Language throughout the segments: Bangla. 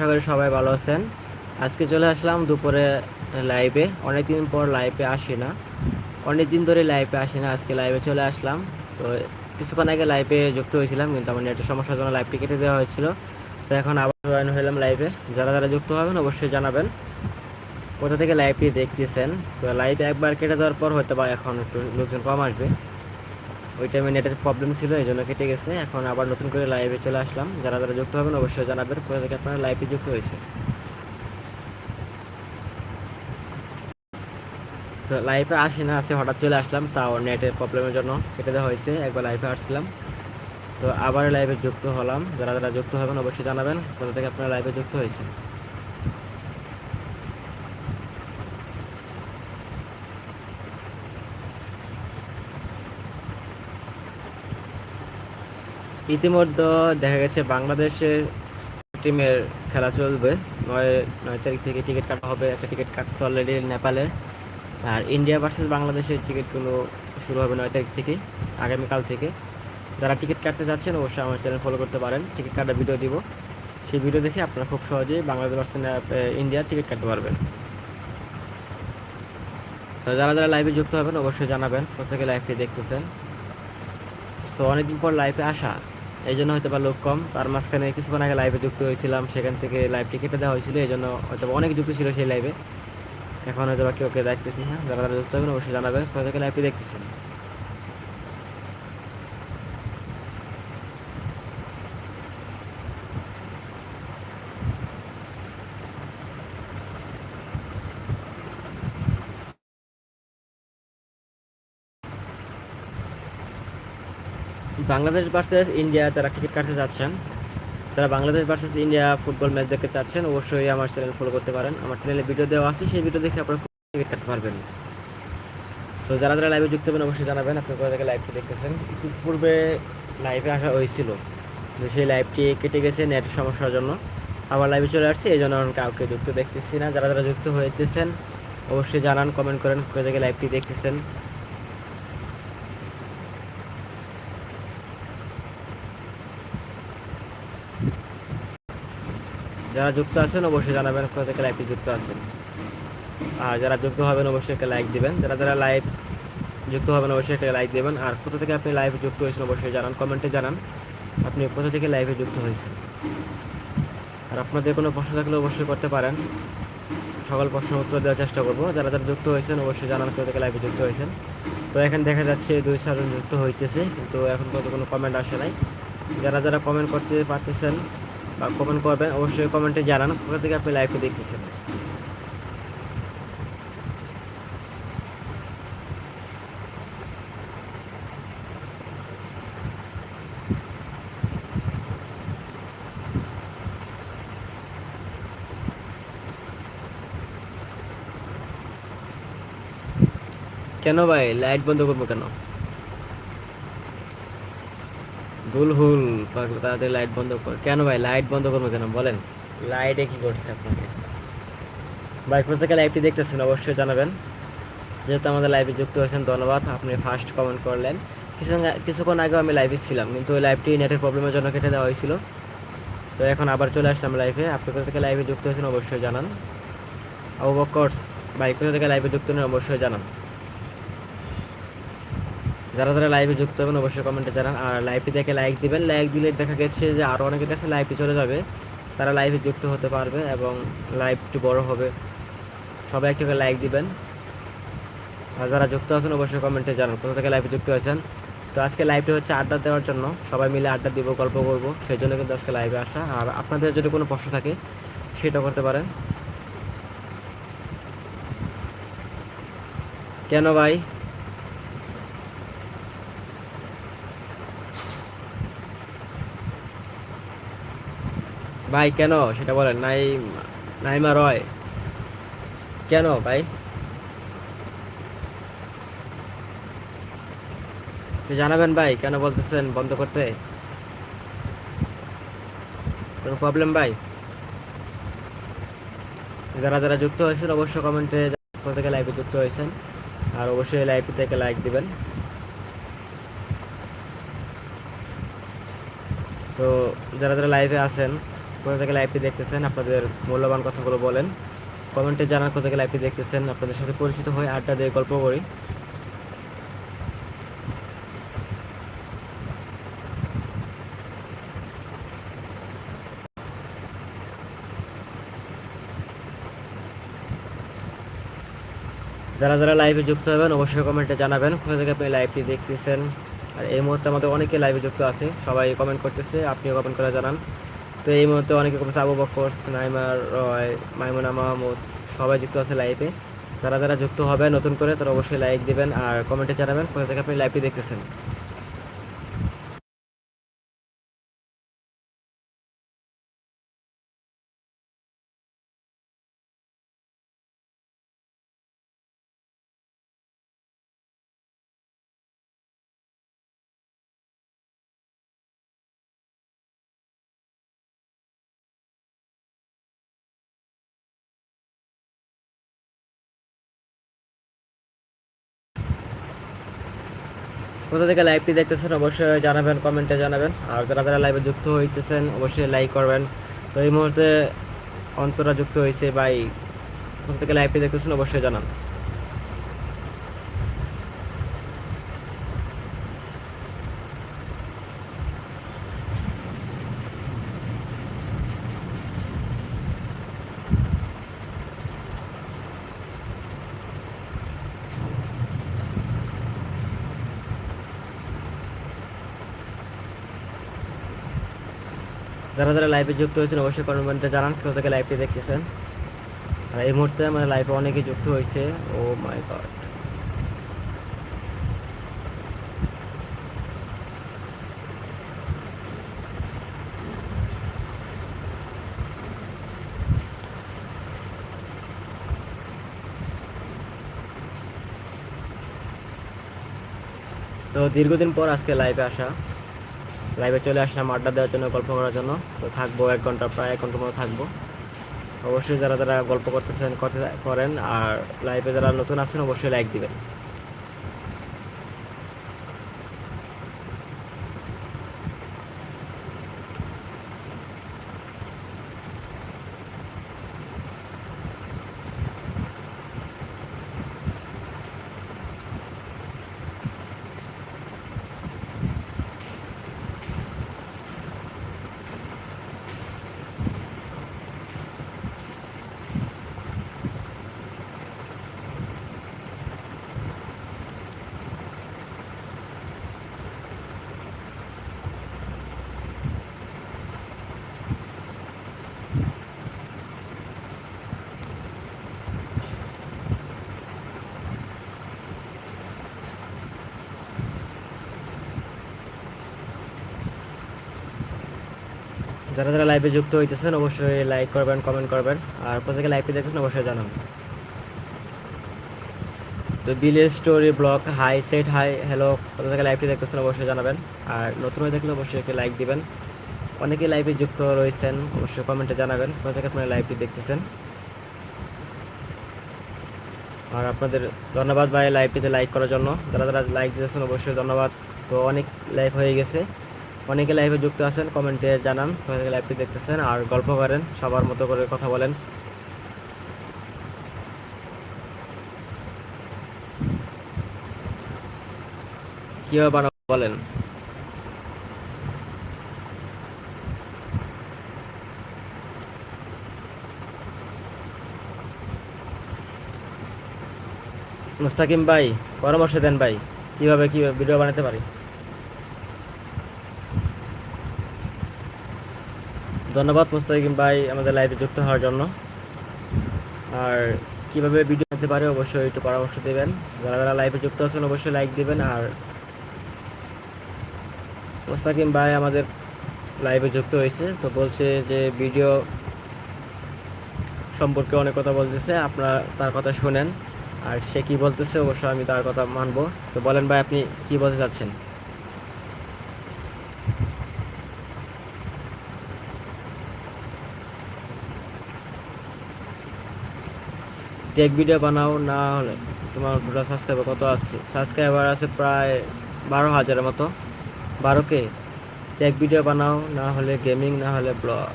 আশা করি সবাই ভালো আছেন। আজকে চলে আসলাম দুপুরে লাইভে অনেকদিন পর লাইভে আসি না। অনেক দিন ধরে লাইভে আসি না, আজকে লাইভে চলে আসলাম। তো কিছুক্ষণ আগে লাইভে যুক্ত হয়েছিলাম, কিন্তু আমার নেটের সমস্যার জন্য লাইভটি কেটে দেওয়া হয়েছিল। তো এখন আবার জয়েন হলাম লাইভে যারা যারা যুক্ত হবেন, অবশ্যই জানাবেন। কোথা থেকে লাইভটি দেখতেছেন? তো লাইভ একবার কেটে দেওয়ার পর হয়তো বা এখন একটু লোকজন কম আসবে। ওই টাইমে নেটের প্রবলেম ছিল, এই জন্য কেটে গেছে। এখন আবার নতুন করে লাইভে চলে আসলাম। যারা যারা যুক্ত হবেন, অবশ্যই জানাবেন কোথা থেকে আপনারা লাইভে যুক্ত হয়েছে। তো লাইভে আসি না, আজকে হঠাৎ চলে আসলাম, তাও নেটের প্রবলেমের জন্য কেটে দেওয়া হয়েছে। একবার লাইভে আসছিলাম। তো আবার লাইভে যুক্ত হলাম। যারা যারা যুক্ত হবেন, অবশ্যই জানাবেন কোথা থেকে আপনারা লাইভে যুক্ত হয়েছে ইতিমধ্যে দেখা গেছে বাংলাদেশের টিমের খেলা চলবে। নয় নয় তারিখ থেকে টিকিট কাটা হবে, একটা টিকিট কাটছে অলরেডি নেপালের। আর ইন্ডিয়া ভার্সেস বাংলাদেশের টিকিটগুলো শুরু হবে নয় তারিখ থেকে, আগামীকাল থেকে। যারা টিকিট কাটতে যাচ্ছেন, অবশ্যই আমার চ্যানেল ফলো করতে পারেন। টিকিট কাটার ভিডিও দিব। সেই ভিডিও দেখে আপনারা খুব সহজেই বাংলাদেশ ভার্সেস ইন্ডিয়ার টিকিট কাটতে পারবেন। তো যারা যারা লাইভে যুক্ত হবেন, অবশ্যই জানাবেন। প্রত্যেকে লাইভটি দেখতেছেন। সো অনেকদিন পর লাইভে আসা। এই জন্য হয়তো বা লোক কম। তার মাঝখানে কিছুক্ষণ আগে লাইভে যুক্ত হয়েছিলাম। সেখান থেকে লাইভটি কেটে দেওয়া হয়েছিল। এই জন্য হয়তো অনেক যুক্ত ছিল সেই লাইভে এখন হয়তো বা কেউ কে দেখতেছি হ্যাঁ? যারা যারা যুক্ত হবেন, অবশ্যই জানাবেন। কোথা থেকে লাইভটি দেখতেছেন? বাংলাদেশ ভার্সেস ইন্ডিয়া যারা ক্রিকেট কাটতে চাচ্ছেন। যারা Bangladesh versus India football match দেখতে চাচ্ছেন, অবশ্যই আমার চ্যানেল ফলো করতে পারেন। আমার চ্যানেলে ভিডিও দেওয়া আছে, সেই ভিডিও দেখে আপনারা ক্রিকেট কাটতে পারবেন। সো যারা যারা লাইভে যুক্ত হবেন, অবশ্যই জানাবেন, আপনি কোথা থেকে লাইভটি দেখতেছেন। ইতিপূর্বে লাইভে আসা হয়েছিল। সেই লাইভটি কেটে গেছে নেট সমস্যার জন্য। আবার লাইভে চলে আসছে, এই জন্য কাউকে যুক্ত দেখতেছি না। যারা যারা যুক্ত হইতেছেন, অবশ্যই জানান কমেন্ট করেন, কোথা থেকে লাইভটি দেখতেছেন। যারা যুক্ত আছেন, অবশ্যই জানাবেন কোথা থেকে লাইভটি যুক্ত আছেন। আর যারা যুক্ত হবেন, অবশ্যই একটা লাইক দিবেন। যারা যারা লাইভ যুক্ত হবেন, অবশ্যই একটা লাইক দেবেন। আর কোথা থেকে আপনি লাইভে যুক্ত হয়েছেন, অবশ্যই জানান কমেন্টে জানান। আপনি কোথা থেকে লাইভে যুক্ত হয়েছেন? আর আপনাদের কোনো প্রশ্ন থাকলে অবশ্যই করতে পারেন। সকল প্রশ্ন উত্তর দেওয়ার চেষ্টা করব। যারা যারা যুক্ত হয়েছেন, অবশ্যই জানান কোথা থেকে লাইভে যুক্ত হয়েছেন। তো এখানে দেখা যাচ্ছে দুই চারজন যুক্ত হইতেছে, কিন্তু এখন পর্যন্ত কোনো কমেন্ট আসে নাই। যারা যারা কমেন্ট করতে পারতেছেন কমেন্ট করবেন, অবশ্যই কমেন্টে জানান কোথা থেকে আপনি লাইভে দেখতেছেন। কেন ভাই লাইট বন্ধ করব কেন? দুলহুল তাড়াতাড়ি লাইট বন্ধ কর। কেন ভাই? লাইট বন্ধ করব কেন? বলেন। লাইটে কি করছে আপনাকে? ভাই, কোথা থেকে লাইভটি দেখতেছেন? অবশ্যই জানাবেন। যেহেতু আমাদের লাইভে যুক্ত হয়েছেন, ধন্যবাদ। আপনি ফার্স্ট কমেন্ট করলেন। কিছু কিছুক্ষণ আগেও আমি লাইভে ছিলাম, কিন্তু ওই লাইভটি নেটের প্রবলেমের জন্য কেটে দেওয়া হয়েছিল। তো এখন আবার চলে আসলাম লাইভে আপনি কোথা থেকে লাইভে যুক্ত হয়েছেন, অবশ্যই জানান। অবকোর্স ভাই, কোথা থেকে লাইভে যুক্ত হন অবশ্যই জানান। যারা যারা লাইভে যুক্ত হবেন, অবশ্যই কমেন্টে জানান। আর লাইভটি দেখে লাইক দিবেন। লাইক দিলে দেখা গেছে যে আরও অনেকের কাছে লাইভটি চলে যাবে। তারা লাইভে যুক্ত হতে পারবে এবং লাইভটি বড় হবে। সবাই একটু করে লাইক দিবেন। আর যারা যুক্ত আছেন, অবশ্যই কমেন্টে জানান কোথা থেকে লাইভে যুক্ত হয়েছেন। তো আজকে লাইভটি হচ্ছে আড্ডা দেওয়ার জন্য। সবাই মিলে আড্ডা দিব, গল্প করব। সেই জন্য কিন্তু আজকে লাইভে আসা। আর আপনাদের যদি কোনো প্রশ্ন থাকে, সেটা করতে পারেন। কেন ভাই? ভাই, কেন? সেটা বলেন, নাই নাইমা রয়। কেন ভাই? জানাবেন ভাই, কেন বলতেছেন বন্ধ করতে? কোনো প্রবলেম ভাই? যারা যারা যুক্ত হয়েছেন, অবশ্যই কমেন্টে থেকে লাইভে যুক্ত হয়েছেন। আর অবশ্যই লাইভটি থেকে লাইক দিবেন। তো যারা যারা লাইভে আছেন কোথা থেকে লাইভটি দেখতেছেন, আপনাদের মূল্যবান কথাগুলো বলেন। কমেন্টে জানান কোথা থেকে লাইভটি দেখতেছেন, আপনাদের সাথে পরিচিত হয়ে আড্ডা দিয়ে গল্প করি। যারা যারা লাইভে যুক্ত হবেন, অবশ্যই কমেন্টে জানাবেন কোথা থেকে আপনি লাইভটি দেখতেছেন। আর এই মুহূর্তে আমাদের অনেকে লাইভে যুক্ত আছে, সবাই কমেন্ট করতেছে, আপনিও কমেন্ট করে জানান। তো এই মুহূর্তে অনেকে কথা আবু বকর নাইমার রয়, মাইমুনা মাহমুদ সবাই যুক্ত আছে লাইভে যারা যারা যুক্ত হবে নতুন করে, তারা অবশ্যই লাইক দিবেন আর কমেন্টে জানাবেন। কোথা থেকে আপনি লাইভটি দেখতেছেন? কোথা থেকে লাইভটি দেখতেছেন অবশ্যই জানাবেন কমেন্টে জানাবেন। আর যারা যারা লাইভে যুক্ত হইতেছেন, অবশ্যই লাইক করবেন। তো এই মুহূর্তে অন্তরা যুক্ত হয়েছে ভাই, কোথা থেকে লাইভটি দেখতেছেন অবশ্যই জানান। যারা যারা লাইভে যুক্ত হয়েছেন, অবশ্যই কমেন্টে জানান কোথা থেকে লাইভটি দেখতেছেন। আর এই মুহূর্তে আমার লাইভে অনেকে যুক্ত হয়েছে। ও মাই গড তো দীর্ঘদিন পর আজকে লাইভে আসা। লাইভে চলে আসলাম, আড্ডা দেওয়ার জন্য, গল্প করার জন্য। তো থাকব এক ঘণ্টা, প্রায় এক ঘণ্টার মতো থাকব। অবশ্যই যারা যারা গল্প করতেছেন, করতে- করেন, আর লাইভে যারা নতুন আছেন, অবশ্যই লাইক দিবেন। যারা যারা লাইভে যুক্ত হইতেছেন, অবশ্যই লাইক করবেন কমেন্ট করবেন, আর থেকে লাইভটি দেখতেছেন, অবশ্যই জানান। তো বিলের স্টোরি ব্লগ হাই সেট হাই হ্যালো কোথা থেকে লাইভটি দেখতেছেন, অবশ্যই জানাবেন। আর নতুন হয়ে থাকলে অবশ্যই একটি লাইক দিবেন। অনেকেই লাইভে যুক্ত রয়েছেন, অবশ্যই কমেন্টে জানাবেন কোথা থেকে আপনারা লাইভটি দেখতেছেন। আর আপনাদের ধন্যবাদ ভাই লাইভটিতে লাইক করার জন্য। যারা যারা লাইক দিতেছেন, অবশ্যই ধন্যবাদ। তো অনেক লাইভ হয়ে গেছে। অনেকে লাইভে যুক্ত আছেন কমেন্টে জানান থেকে লাইভটি দেখতেছেন আর গল্প করেন, সবার মতো করে কথা বলেন। কীভাবে বানাবো বলেন? মুস্তাকিম ভাই, পরামর্শ দেন ভাই, কীভাবে কীভাবে ভিডিও বানাতে পারি? ধন্যবাদ মুস্তাকিম ভাই আমাদের লাইভে যুক্ত হওয়ার জন্য। আর কীভাবে ভিডিও বানাতে পারে অবশ্যই একটু পরামর্শ দেবেন। যারা যারা লাইভে যুক্ত আছেন অবশ্যই লাইক দিবেন। আর মুস্তাকিম ভাই আমাদের লাইভে যুক্ত হয়েছে, তো বলছে যে ভিডিও সম্পর্কে অনেক কথা বলতেছে, আপনারা তার কথা শুনেন। আর সে কি বলতেছে অবশ্যই আমি তার কথা মানবো। তো বলেন ভাই, আপনি কি বলতে চাচ্ছেন? টেক ভিডিও বানাও, না হলে তোমার টোটাল সাবস্ক্রাইবার কত আছে সাবস্ক্রাইবার আছে প্রায় বারো হাজারের মতো। বারো কে? টেক ভিডিও বানাও, না হলে গেমিং না হলে ব্লগ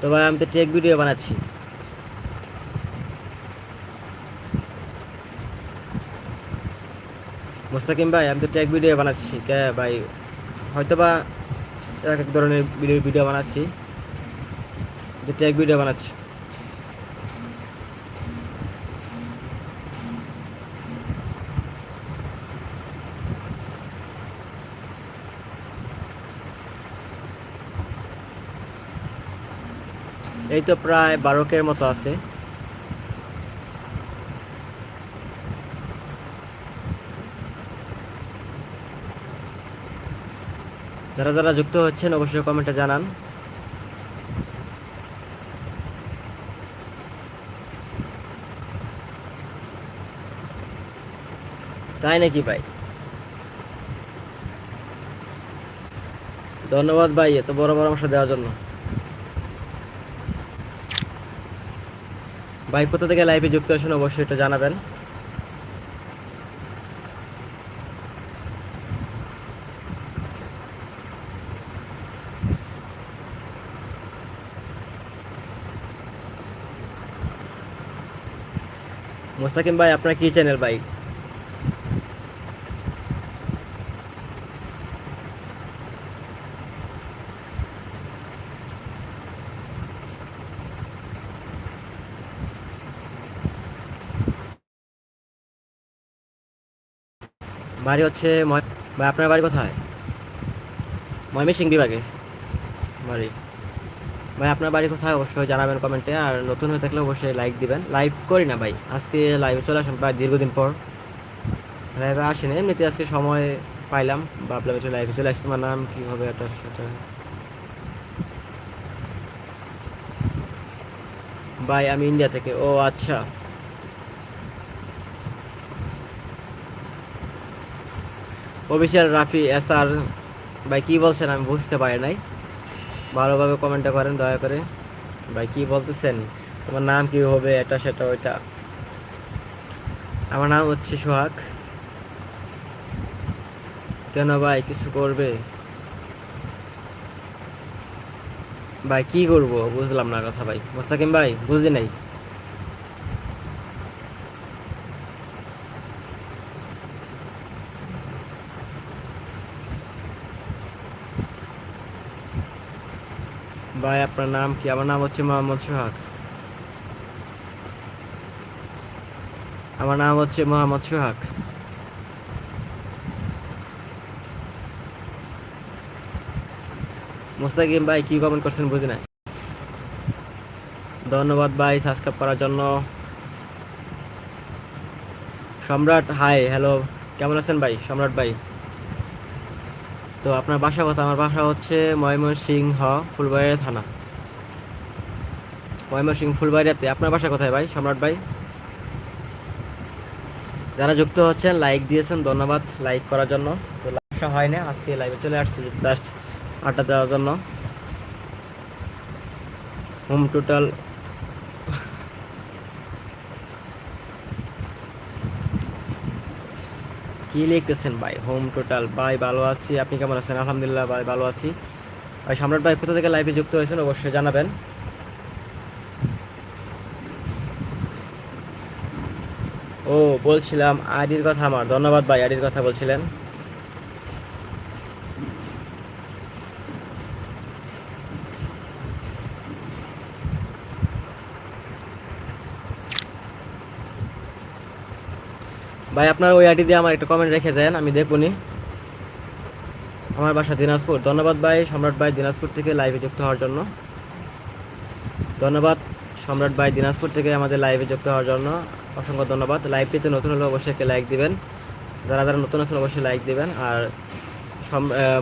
তো ভাই, আমি তো টেক ভিডিও বানাচ্ছি। মুস্তাকিম ভাই, আমি তো টেক ভিডিও বানাচ্ছি। কে ভাই? হয়তো বা এক এক ধরনের ভিডিও ভিডিও বানাচ্ছি। তো টেক ভিডিও বানাচ্ছি। এই তো প্রায় বারোকের মতো আছে। যারা যারা যুক্ত হচ্ছেন অবশ্যই কমেন্টে জানান। তাই নাকি ভাই? ধন্যবাদ ভাই, এত বড় পরামর্শ দেওয়ার জন্য। ভাই, কোথা থেকে লাইভে যুক্ত আছেন অবশ্যই এটা জানাবেন। মোস্তাকিম ভাই, আপনার কি চ্যানেল ভাই? বাড়ি হচ্ছে ভাই আপনার বাড়ি কোথায়? ময়মনসিং বিভাগে। বাড়ি। ভাই, আপনার বাড়ি কোথায়? অবশ্যই জানাবেন কমেন্টে আর নতুন হয়ে থাকলে অবশ্যই লাইক দিবেন। লাইভ করি না ভাই। আজকে লাইভে চলে আসলাম প্রায় দীর্ঘদিন পর। লাইভে আসেনি। এমনিতে আজকে সময় পাইলাম। ভাবলাম একটু লাইভে চলে আসছি তোমার নাম কী এটা সেটা ভাই, আমি ইন্ডিয়া থেকে। ও আচ্ছা। অফিসিয়াল রাফি এস আর ভাই, কী বলছেন আমি বুঝতে পারি নাই। ভালোভাবে কমেন্টটা করেন, দয়া করে। ভাই, কি বলতেছেন? তোমার নাম কি হবে, এটা, সেটা, ওইটা? আমার নাম হচ্ছে সোহাগ। কেন ভাই, কিছু করবে? ভাই, কি করব? বুঝলাম না কথা ভাই। মোস্তাকিম ভাই, বুঝি নাই? ভাই, আপনার নাম কি? আমার নাম হচ্ছে মোহাম্মদ সোহাগ। আমার নাম হচ্ছে মোহাম্মদ সোহাগ। মুস্তাকিম ভাই, কি কমেন্ট করছেন বুঝি না ধন্যবাদ ভাই সাবস্ক্রাইব করার জন্য। সম্রাট হাই হ্যালো কেমন আছেন ভাই? সম্রাট ভাই। তো আপনার বাসা কথা, আমার বাসা হচ্ছে ময়মনসিংহ ফুলবাড়িয়া থানা। ময়মনসিংহ ফুলবাড়িয়াতে। আপনার বাসা কোথায় ভাই, সম্রাট ভাই? যারা যুক্ত হচ্ছেন লাইক দিয়েছেন, ধন্যবাদ লাইক করার জন্য। তো লাইভটা হয় না আজকে লাইভে চলে আসছি লাস্ট আড্ডা দেওয়ার জন্য। হোম টোটাল কি লিখতেছেন ভাই? হোম টোটাল ভাই ভালো আছি। আপনি কেমন আছেন? আলহামদুলিল্লাহ ভাই ভালো আছি। ভাই, সম্রাট ভাই কোথা থেকে লাইভে যুক্ত হয়েছেন অবশ্যই জানাবেন। ও, বলছিলাম আইডির কথা আমার। ধন্যবাদ ভাই আইডির কথা বলছিলেন। ভাই, আপনার ওই আইডি দিয়ে আমার একটা কমেন্ট রেখে দেন, আমি দেখবনি। আমার বাসা দিনাজপুর। ধন্যবাদ ভাই, সম্রাট ভাই দিনাজপুর থেকে লাইভে যুক্ত হওয়ার জন্য। ধন্যবাদ, সম্রাট ভাই দিনাজপুর থেকে আমাদের লাইভে যুক্ত হওয়ার জন্য। অসংখ্য ধন্যবাদ। লাইভটিতে নতুন হলে অবশ্যই একটা লাইক দিবেন। যারা যারা নতুন আছেন, অবশ্যই লাইক দিবেন। আর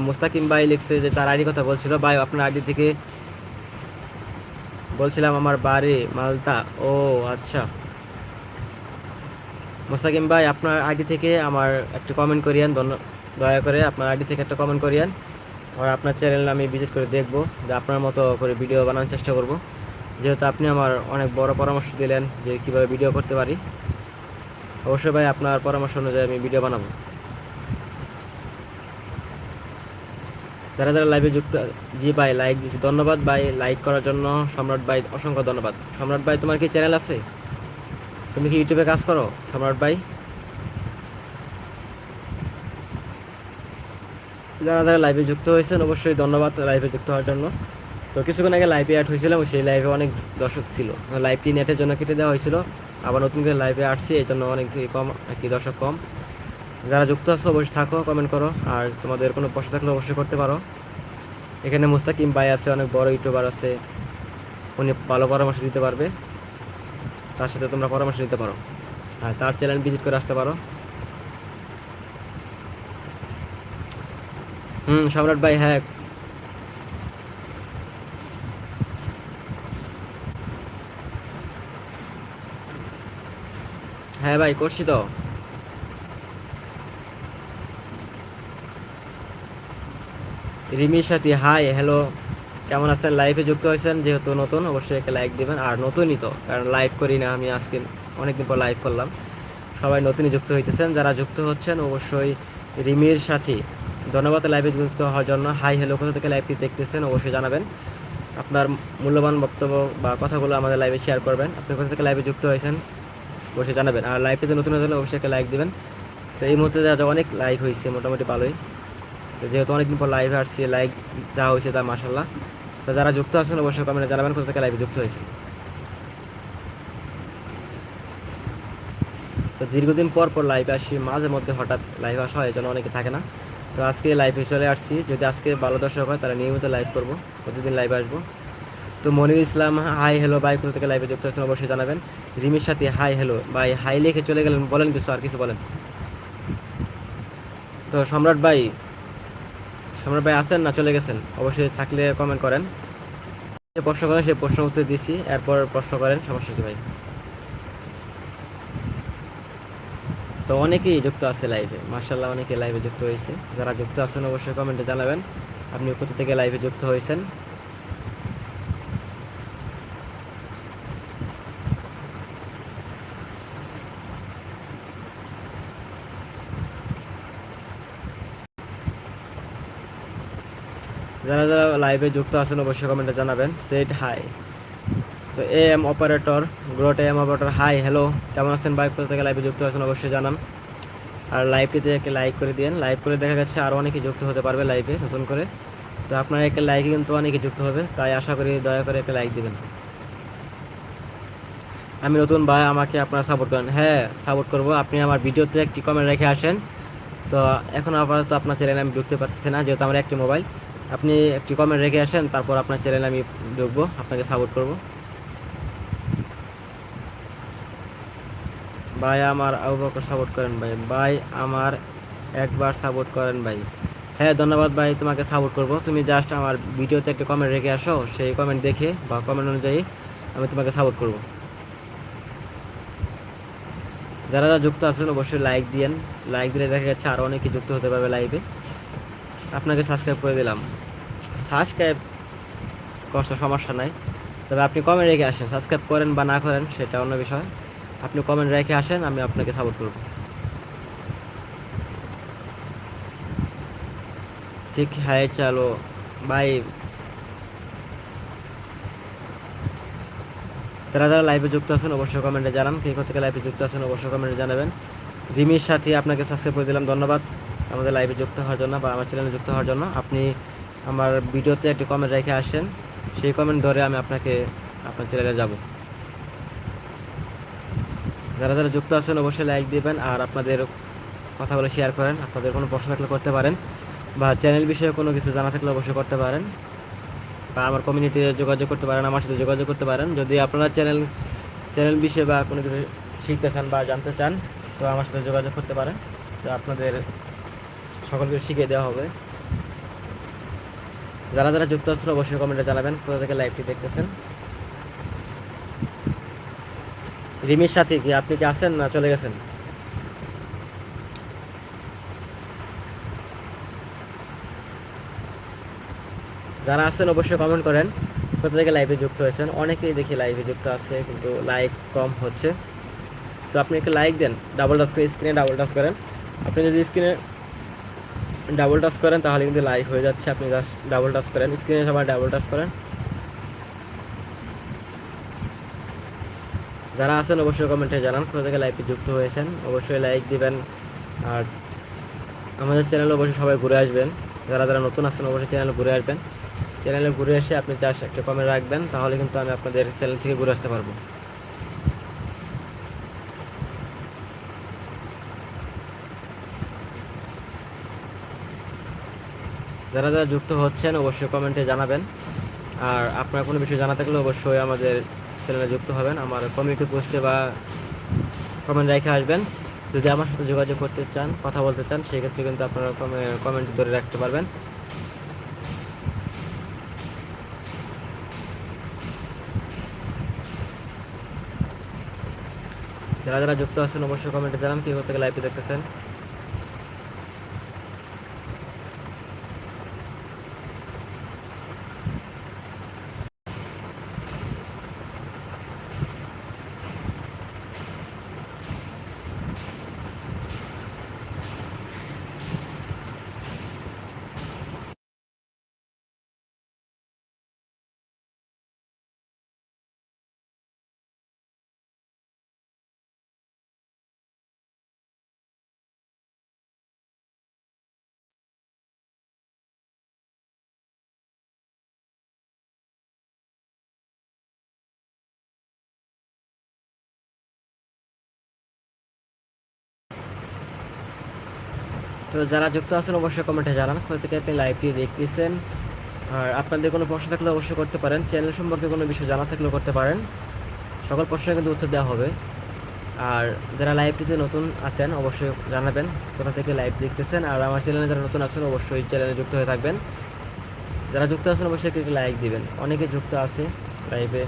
মুস্তাকিম ভাই লিখছে যে তার আইডি কথা বলছিল। ভাই, আপনার আইডি থেকে বলছিলাম আমার বাড়ি মালদা। ও আচ্ছা। মুস্তাকিম ভাই, আপনার আইডি থেকে আমার একটা কমেন্ট করিয়েন দয়া করে আপনার আইডি থেকে একটা কমেন্ট করিয়েন। আর আপনার চ্যানেল আমি ভিজিট করে দেখব, যে আপনার মতো করে ভিডিও বানানোর চেষ্টা করব। যেহেতু আপনি আমার অনেক বড় পরামর্শ দিলেন যে কীভাবে ভিডিও করতে পারি। অবশ্যই ভাই, আপনার পরামর্শ অনুযায়ী আমি ভিডিও বানাবো। যারা যারা লাইভে যুক্ত, জি ভাই লাইক দিচ্ছি ধন্যবাদ ভাই। লাইক করার জন্য সম্রাট ভাই, অসংখ্য ধন্যবাদ। সম্রাট ভাই, তোমার কি চ্যানেল আছে? তুমি কি ইউটিউবে কাজ করো, সম্রাট ভাই? যারা যারা লাইভে যুক্ত হয়েছেন, অবশ্যই ধন্যবাদ লাইভে যুক্ত হওয়ার জন্য। তো কিছুক্ষণ আগে লাইভে অ্যাড হয়েছিলাম সেই লাইভে অনেক দর্শক ছিল। লাইভটি নেটের জন্য কেটে দেওয়া হয়েছিল। আবার নতুন করে লাইভে আসছি, এই জন্য অনেক কম, আর কি দর্শক কম। যারা যুক্ত আছো, অবশ্যই থাকো কমেন্ট করো। আর তোমাদের কোনো প্রশ্ন থাকলে অবশ্যই করতে পারো। এখানে মুস্তাকিম ভাই আছে, অনেক বড় ইউটিউবার আছে। উনি ভালো পরামর্শ দিতে পারবে। তার সাথে তোমরা পরামর্শ নিতে পারো। আর তার চ্যানেল ভিজিট করে আসতে পারো। হুম, সম্রাট ভাই হ্যাঁ। হ্যাঁ ভাই, করছি তো। রিমির সাথে হাই হ্যালো কেমন আছেন? লাইভে যুক্ত হয়েছেন, যেহেতু নতুন, অবশ্যই একটা লাইক দিবেন। আর নতুনই তো, কারণ লাইভ করি না আমি, আজকে অনেকদিন পর লাইভ করলাম। সবাই নতুনই যুক্ত হইতেছেন। যারা যুক্ত হচ্ছেন, অবশ্যই রিমির সাথে, ধন্যবাদ লাইভে যুক্ত হওয়ার জন্য। হাই হ্যালো কোথা থেকে লাইভটি দেখতেছেন, অবশ্যই জানাবেন। আপনার মূল্যবান বক্তব্য বা কথাগুলো আমাদের লাইভে শেয়ার করবেন। আপনি কোথা থেকে লাইভে যুক্ত হয়েছেন, অবশ্যই জানাবেন। আর লাইভটিতে নতুন হলে অবশ্যই একটা লাইক দিবেন। তো এই মুহূর্তে যা অনেক লাইক হয়েছে, মোটামুটি ভালোই। তো যেহেতু অনেকদিন পর লাইভে আসছি লাইক যা হয়েছে তা মাসাল্লাহ তো যারা যুক্ত আছেন অবশ্যই কমেন্টে জানাবেন, কোথা থেকে লাইভে যুক্ত হয়েছে তো দীর্ঘদিন পর পর লাইভে আসি, মাঝে মধ্যে হঠাৎ লাইভ আসা হয় যেন অনেকে থাকে না। তো আজকে লাইভে চলে আসছি। যদি আজকে ভালো দর্শক হয়, তাহলে নিয়মিত লাইভ করব, প্রতিদিন লাইভে আসব। তো Monir Islam hi hello bye কোথা থেকে লাইভে যুক্ত আছেন অবশ্যই জানাবেন। রিমির সাথে হাই হ্যালো বাই হাই লিখে চলে গেলেন, বলেন কিছু, আর কিছু বলেন। তো সম্রাট ভাই সম্রাট ভাই আছেন না চলে গেছেন? অবশ্যই থাকলে কমেন্ট করেন। যে প্রশ্ন করেন, সেই প্রশ্ন উত্তর দিছি। এরপর প্রশ্ন করেন, সমস্যা কি ভাই? তো অনেকেই যুক্ত আছে লাইভে মার্শাল্লাহ অনেকে লাইভে যুক্ত হয়েছে। যারা যুক্ত আছেন, অবশ্যই কমেন্টে জানাবেন। আপনি কোথা থেকে লাইভে যুক্ত হয়েছেন? যারা যারা লাইভে যুক্ত আছেন অবশ্যই কমেন্টে জানাবেন। সেট হাই তো এ এম অপারেটর গ্রোট এম অপারেটর হাই হ্যালো কেমন আছেন? বাইক কোথা থেকে লাইভে যুক্ত আছেন অবশ্যই জানান। আর লাইভটিতে একটা লাইক করে দিন লাইভ করে দেখা যাচ্ছে আরও অনেকে যুক্ত হতে পারবে লাইভে নতুন করে। তো আপনার একটা লাইকে কিন্তু অনেকে যুক্ত হবে, তাই আশা করি দয়া করে একটা লাইক দিবেন। আমি নতুন ভাই, আমাকে আপনারা সাপোর্ট করেন। হ্যাঁ সাপোর্ট করব। আপনি আমার ভিডিওতে একটি কমেন্ট রেখে আসেন। তো এখন আপাতত আপনার চ্যানেলে আমি ঢুকতে পারতেছি না, যেহেতু আমার একটি মোবাইল আপনি একটি কমেন্ট রেখে আসেন, তারপর আপনার চ্যানেলে আমি ঢুকবো আপনাকে সাপোর্ট করব। ভাই, আমার আবু বকর সাপোর্ট করেন ভাই। ভাই, আমার একবার সাপোর্ট করেন ভাই। হ্যাঁ ধন্যবাদ ভাই, তোমাকে সাপোর্ট করব। তুমি জাস্ট আমার ভিডিওতে একটা কমেন্ট রেখে আসো, সেই কমেন্ট দেখে বা কমেন্ট অনুযায়ী আমি তোমাকে সাপোর্ট করব। যারা যারা যুক্ত আছেন, অবশ্যই লাইক দিয়েন। লাইক দিলে দেখা যাচ্ছে আরও অনেকে যুক্ত হতে পারবে লাইভে আপনাকে সাবস্ক্রাইব করে দিলাম। সাবস্ক্রাইব করছে, সমস্যা নাই। তবে আপনি কমেন্ট রেখে আসেন সাবস্ক্রাইব করেন বা না করেন, সেটা অন্য বিষয়। আপনি কমেন্ট রেখে আসেন, আমি আপনাকে সাপোর্ট করব। ঠিক হ্যাঁ চলো, বাই। তারা যারা লাইভে যুক্ত আছেন, অবশ্যই কমেন্টে জানান। কে থেকে লাইভে যুক্ত আছেন, অবশ্যই কমেন্টে জানাবেন। রিমির সাথে আপনাকে সাবস্ক্রাইব করে দিলাম, ধন্যবাদ। আমাদের লাইভে যুক্ত হওয়ার জন্য বা আমার চ্যানেলে যুক্ত হওয়ার জন্য আপনি আমার ভিডিওতে একটি কমেন্ট রেখে আসেন। সেই কমেন্ট ধরে আমি আপনাকে আপনার চ্যানেলে যাব। যারা যারা যুক্ত আছেন অবশ্যই লাইক দিবেন আর আপনাদের কথাগুলো শেয়ার করেন। আপনাদের কোনো প্রশ্ন থাকলে করতে পারেন বা চ্যানেল বিষয়ে কোনো কিছু জানা থাকলে অবশ্যই করতে পারেন বা আমার কমিউনিটিতে যোগাযোগ করতে পারেন, আমার সাথে যোগাযোগ করতে পারেন। যদি আপনারা চ্যানেল চ্যানেল বিষয়ে বা কোনো কিছু শিখতে চান বা জানতে চান, তো আমার সাথে যোগাযোগ করতে পারেন। তো আপনাদের সকলকে শিখিয়ে দেওয়া হবে। যারা যারা যুক্ত আছেন, অবশ্যই কমেন্টে জানাবেন কোথা থেকে লাইভটি দেখতেছেন। রিমির সাথে কি আপনি কি আছেন না চলে গেছেন? যারা আছেন, অবশ্যই কমেন্ট করেন কোথা থেকে লাইভে যুক্ত হয়েছেন। অনেকেই দেখি লাইভে যুক্ত আছে, কিন্তু লাইক কম হচ্ছে। তো আপনি একটু লাইক দেন ডাবল টাচ করে স্ক্রিনে ডাবল টাচ করেন। আপনি যদি স্ক্রিনে ডাবল টাচ করেন, তাহলে কিন্তু লাইক হয়ে যাচ্ছে। আপনি জাস্ট ডাবল টাচ করেন। স্ক্রিনে সবাই ডাবল টাচ করেন। যারা আছেন, অবশ্যই কমেন্টে জানান। কোথা থেকে লাইভে যুক্ত হয়েছেন, অবশ্যই লাইক দিবেন। আর আমাদের চ্যানেলে অবশ্যই সবাই ঘুরে আসবেন। যারা যারা নতুন আছেন, অবশ্যই চ্যানেলে ঘুরে আসবেন। চ্যানেলে ঘুরে এসে আপনি জাস্ট একটা কমেন্ট রাখবেন, তাহলে কিন্তু আমি আপনাদের চ্যানেল থেকে ঘুরে আসতে পারব। যারা যারা যুক্ত হচ্ছেন অবশ্যই কমেন্টে জানাবেন। আর আপনার কোনো বিষয় জানা থাকলে অবশ্যই আমাদের চ্যানেলে যুক্ত হবেন, আমার কমিউনিটি পোস্টে বা কমেন্ট রেখে আসবেন। যদি আমার সাথে যোগাযোগ করতে চান, কথা বলতে চান, সেক্ষেত্রে কিন্তু আপনারা কমেন্ট ধরে রাখতে পারবেন। যারা যারা যুক্ত আছেন, অবশ্যই কমেন্টে জানান কি থেকে লাইভে দেখতেছেন। তো যারা যুক্ত আছেন অবশ্যই কমেন্টে জানান। কোথা থেকে আপনি লাইভটি দেখতেছেন? আর আপনাদের কোনো প্রশ্ন থাকলে অবশ্যই করতে পারেন। চ্যানেল সম্পর্কে কোনো বিষয় জানা থাকলেও করতে পারেন। সকল প্রশ্নের কিন্তু উত্তর দেওয়া হবে। আর যারা লাইভটিতে নতুন আছেন, অবশ্যই জানাবেন কোথা থেকে লাইভ দেখতেছেন। আর আমার চ্যানেলে যারা নতুন আছেন, অবশ্যই চ্যানেলে যুক্ত হয়ে থাকবেন। যারা যুক্ত আছেন, অবশ্যই একটি লাইক দিবেন। অনেকে যুক্ত আছে লাইভে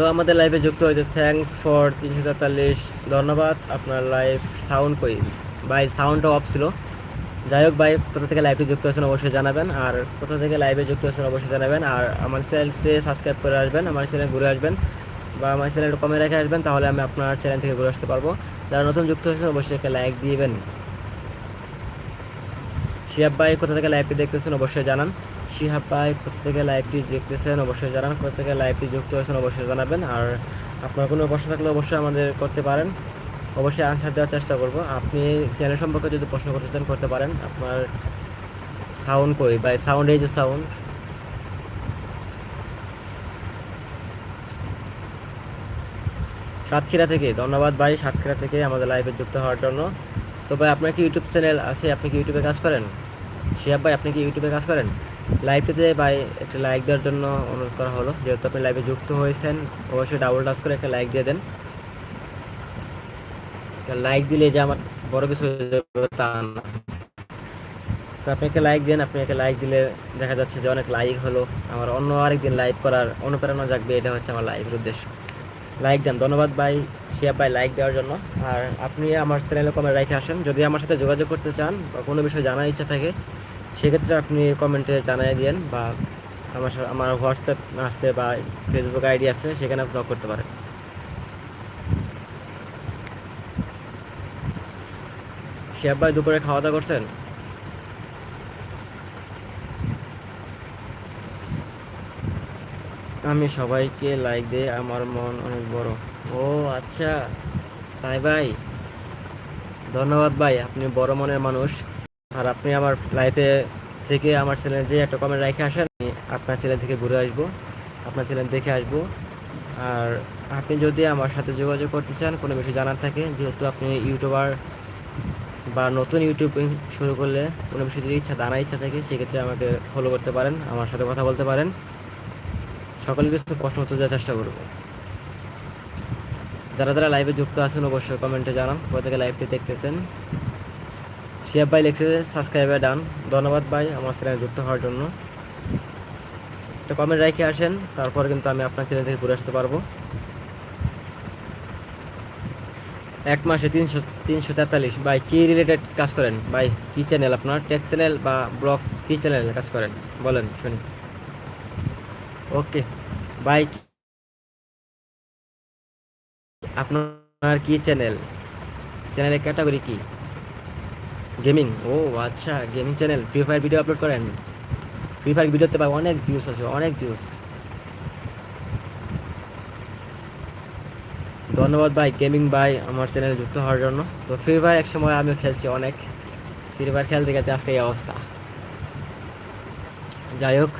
তো আমাদের লাইভে যুক্ত হয়েছে। থ্যাঙ্কস ফর তিনশো তেতাল্লিশ। ধন্যবাদ। আপনার লাইভ সাউন্ড কই? ভাই সাউন্ডটা অফ ছিল। যাই হোক ভাই, কোথা থেকে লাইভে যুক্ত হয়েছেন অবশ্যই জানাবেন। আর কোথা থেকে লাইভে যুক্ত হয়েছেন অবশ্যই জানাবেন। আর আমার চ্যানেলতে সাবস্ক্রাইব করে আসবেন, আমার চ্যানেল ঘুরে আসবেন বা আমার চ্যানেলটা কমে রেখে আসবেন, তাহলে আমি আপনার চ্যানেল থেকে ঘুরে আসতে পারব। যারা নতুন যুক্ত হয়েছেন, অবশ্যই একটা লাইক দিবেন। শিয়াব ভাই, কোথা থেকে লাইভটি দেখতেছেন, অবশ্যই জানান। শিহাব কোথা লাইভটি দেখতেছেন, অবশ্যই জানান থেকে লাইভটি যুক্ত হয়েছেন, অবশ্যই জানাবেন। আর আপনার কোনো প্রশ্ন থাকলে অবশ্যই আমাদের করতে পারেন। অবশ্যই আনসার দেওয়ার চেষ্টা করব। আপনি চ্যানেল সম্পর্কে যদি প্রশ্ন করতে চান, করতে পারেন। আপনার সাউন্ড কই? বাই সাউন্ড এই যে সাউন্ড সাতক্ষীরা থেকে। ধন্যবাদ ভাই, সাতক্ষীরা থেকে আমাদের লাইভে যুক্ত হওয়ার জন্য। তো ভাই, আপনার কি ইউটিউব চ্যানেল আছে? আপনি কি ইউটিউবে কাজ করেন? শিয়াব ভাই, আপনি কি ইউটিউবে কাজ করেন? লাইভটিতে ভাই একটা লাইক দেওয়ার জন্য অনুরোধ করা হলো। যেহেতু আপনি লাইভে যুক্ত হয়েছেন, অবশ্যই ডাবল টাচ করে একটা লাইক দিয়ে দেন। লাইক দিলে যে আমার বড় কিছু তা না। তো আপনি একটা লাইক দেন, আপনি একটা লাইক দিলে দেখা যাচ্ছে যে অনেক লাইক হলো। আমার অন্য আরেকদিন লাইভ করার অনুপ্রেরণা জাগবে, এটা হচ্ছে আমার লাইভের উদ্দেশ্য। লাইক দেন, ধন্যবাদ ভাই শিয়াব ভাই লাইক দেওয়ার জন্য। আর আপনি আমার চ্যানেলে কমেন্ট রেখে আসেন। যদি আমার সাথে যোগাযোগ করতে চান বা কোনো বিষয়ে জানার ইচ্ছা থাকে, সেক্ষেত্রে আপনি কমেন্টে জানাই দিন বা আমার আমার হোয়াটসঅ্যাপ আসছে বা ফেসবুক আইডি আছে, সেখানে ব্লক করতে পারেন। শিয়াব ভাই দুপুরে খাওয়া দাওয়া করছেন? আমি সবাইকে লাইক দিই আমার মন অনেক বড়। ও আচ্ছা। তাই ভাই, ধন্যবাদ ভাই, আপনি বড় মনের মানুষ। আর আপনি আমার লাইফে থেকে আমার চ্যানেল যে একটা কমেন্ট রেখে আসেন, আমি আপনার চ্যানেল থেকে ঘুরে আসব, আপনার চ্যানেল দেখে আসব। আর আপনি যদি আমার সাথে যোগাযোগ করতে চান, কোনো বিষয় জানার থাকে, যেহেতু আপনি ইউটিউবার বা নতুন ইউটিউব শুরু করলে কোনো বিষয়ে যদি ইচ্ছা, জানার ইচ্ছা থাকে, সেক্ষেত্রে আমাকে ফলো করতে পারেন, আমার সাথে কথা বলতে পারেন। সকল কিছু প্রশ্ন উত্তর দেওয়ার চেষ্টা করব। যারা যারা লাইভে যুক্ত আছেন, অবশ্যই কমেন্টে জানান। কোথা থেকে লাইভটি দেখতেছেন। শিয়াব ভাই লিখছে সাবস্ক্রাইবার ডান। ধন্যবাদ ভাই, আমার চ্যানেলে যুক্ত হওয়ার জন্য। একটা কমেন্ট রেখে আসেন, তারপর কিন্তু আমি আপনার চ্যানেল থেকে ঘুরে আসতে পারব। এক মাসে তিনশো তিনশো তেতাল্লিশ। ভাই, কী রিলেটেড কাজ করেন? ভাই, কী চ্যানেল আপনার? টেক চ্যানেল বা ব্লগ কী চ্যানেল কাজ করেন? বলেন, শুনি। ওকে ভাই আপনার কি চ্যানেল? চ্যানেলের ক্যাটাগরি কি? গেমিং? ও আচ্ছা gaming channel. Free fire video upload করেন। ফ্রি ফায়ার ভিডিওতে ভাই অনেক ভিউজ আছে, অনেক ভিউজ ধন্যবাদ ভাই, গেমিং ভাই, আমার চ্যানেলে যুক্ত হওয়ার জন্য। তো ফ্রি ফায়ার এক সময় আমিও খেলছি অনেক। ফ্রি ফায়ার খেলতে গেছে আজকে এই অবস্থা। যাই হোক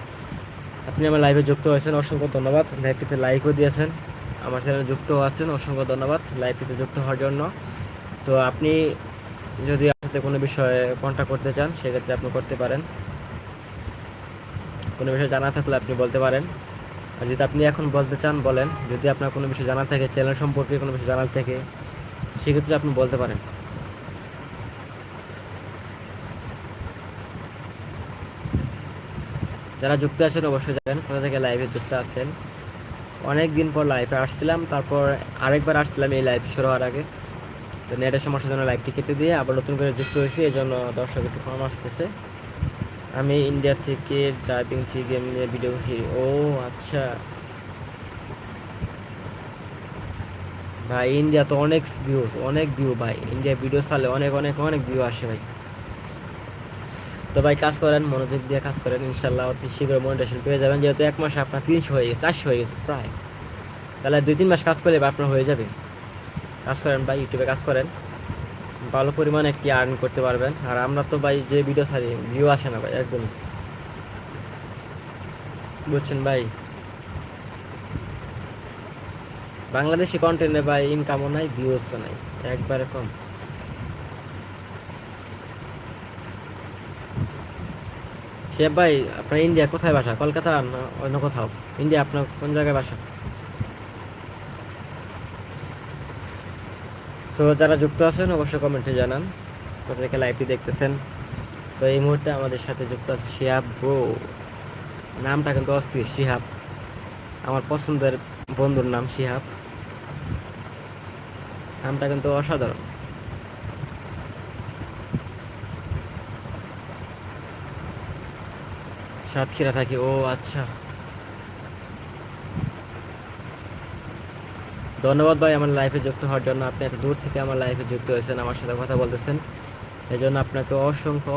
আপনি আমার লাইভে যুক্ত হয়েছেন, অসংখ্য ধন্যবাদ। লাইভটিতে লাইকও দিয়েছেন। আমার চ্যানেলে যুক্ত আছেন, অসংখ্য ধন্যবাদ লাইভটিতে যুক্ত হওয়ার জন্য। তো আপনি যদি আপনাদের কোনো বিষয়ে কন্ট্যাক্ট করতে চান, সেক্ষেত্রে আপনি করতে পারেন। কোনো বিষয়ে জানা থাকলে আপনি বলতে পারেন। আর যদি আপনি এখন বলতে চান, বলেন। যদি আপনার কোনো বিষয় জানা থাকে চ্যানেল সম্পর্কে কোনো বিষয় জানার থাকে, সেক্ষেত্রে আপনি বলতে পারেন। যারা যুক্ত আছেন অবশ্যই জানেন কোথা থেকে লাইভে যুক্ত আছেন। অনেক দিন পর লাইভে আসছিলাম, তারপর আরেকবার আসছিলাম এই লাইভ শুরু হওয়ার আগে। তো নেটের সমস্যার জন্য লাইভটি কেটে দিয়ে আবার নতুন করে যুক্ত হয়েছি এই জন্য দর্শক একটু কম আসতেছে। আমি ইন্ডিয়া থেকে ড্রাইভিং থ্রি গেম নিয়ে ভিডিও করছি। ও আচ্ছা। ভাই ইন্ডিয়া তো অনেক ভিউজ অনেক ভিউ ভাই। ইন্ডিয়া ভিডিও চালে অনেক অনেক অনেক ভিউ আসে ভাই। তো ভাই কাজ করেন, মনোযোগ দিয়ে কাজ করেন, ইনশাল্লাহ অতি শীঘ্র মনিটেশন পেয়ে যাবেন, যেহেতু এক মাসে আপনার তিনশো হয়ে গেছে, চারশো হয়ে গেছে প্রায়। তাহলে দুই তিন মাস কাজ করলে আপনার হয়ে যাবে। কাজ করেন ভাই ইউটিউবে কাজ করেন। ভালো পরিমাণে একটি আর্ন করতে পারবেন। আর আমরা তো ভাই যে ভিডিও ছাড়ি ভিউ আসে না ভাই, একদমই। বুঝছেন ভাই? বাংলাদেশি কন্টেন্টে ভাই ইনকামও নাই ভিউজও নাই, একবারে কম। সে ভাই, আপনার ইন্ডিয়া কোথায় বাসা? কলকাতা না অন্য কোথাও? ইন্ডিয়া আপনার কোন জায়গায় বাসা? তো যারা যুক্ত আছেন, অবশ্যই কমেন্টে জানান। কোথা থেকে লাইভটি দেখতেছেন? তো এই মুহূর্তে আমাদের সাথে যুক্ত আছে শিহাব ব্রো নামটা কিন্তু অস্থির, শিহাব। আমার পছন্দের বন্ধুর নাম শিহাব। নামটা কিন্তু অসাধারণ। সাতক্ষীরা থাকি, ও আচ্ছা। ধন্যবাদ ভাই আমার লাইফে যুক্ত হওয়ার জন্য। আপনি এত দূর থেকে আমার লাইফে যুক্ত হয়েছেন, আমার সাথে কথা বলতেছেন। এই জন্য আপনাকে অসংখ্য